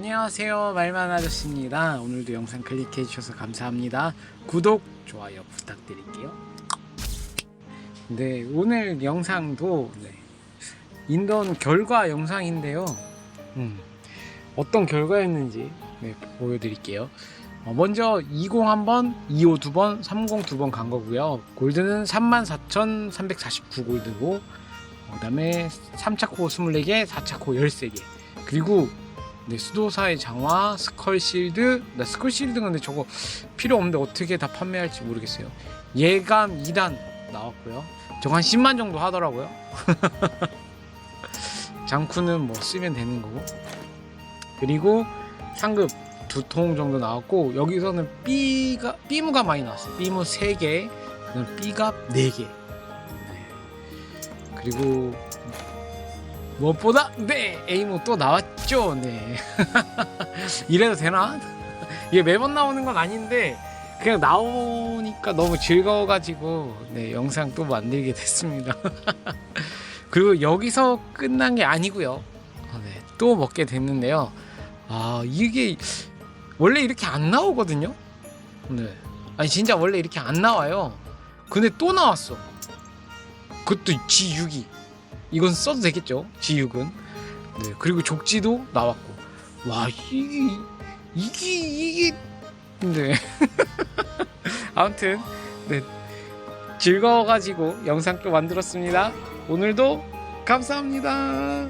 안녕하세요. 말만 아저씨입니다. 오늘도 영상 클릭해 주셔서 감사합니다. 구독 좋아요 부탁드릴게요. 네 오늘 영상도 네, 인던 결과 영상인데요. 음, 어떤 결과였는지 네, 보여드릴게요. 어, 먼저 20 한번 25 두번 30두번간 거고요. 골드는 34,349 골드고 그 다음에 3차 코 24개 4차 코 13개. 그리고 네, 수도사의 장화, 스컬 실드, 나 스컬 실드 근데 저거 필요 없는데 어떻게 다 판매할지 모르겠어요. 예감 2단 나왔고요. 저거 한 10만 정도 하더라고요. 장쿠는 뭐 쓰면 되는 거고. 그리고 상급 두 통 정도 나왔고 여기서는 B가 B무가 많이 나왔어요. B무 3개, 그다음 B갑 4개. 네. 그리고 무엇보다 네 에이모 또 나왔죠 네. 이래도 되나? 이게 매번 나오는 건 아닌데 그냥 나오니까 너무 즐거워가지고 네 영상 또 만들게 됐습니다. 그리고 여기서 끝난 게 아니고요. 아, 네, 또 먹게 됐는데요. 아 이게 원래 이렇게 안 나오거든요? 네. 아니 진짜 원래 이렇게 안 나와요. 근데 또 나왔어. 그것도 G6이 이건 써도 되겠죠? G6은. 네 그리고 족지도 나왔고. 와 이게 이게 이게 네. 아무튼 네. 즐거워가지고 영상 또 만들었습니다. 오늘도 감사합니다.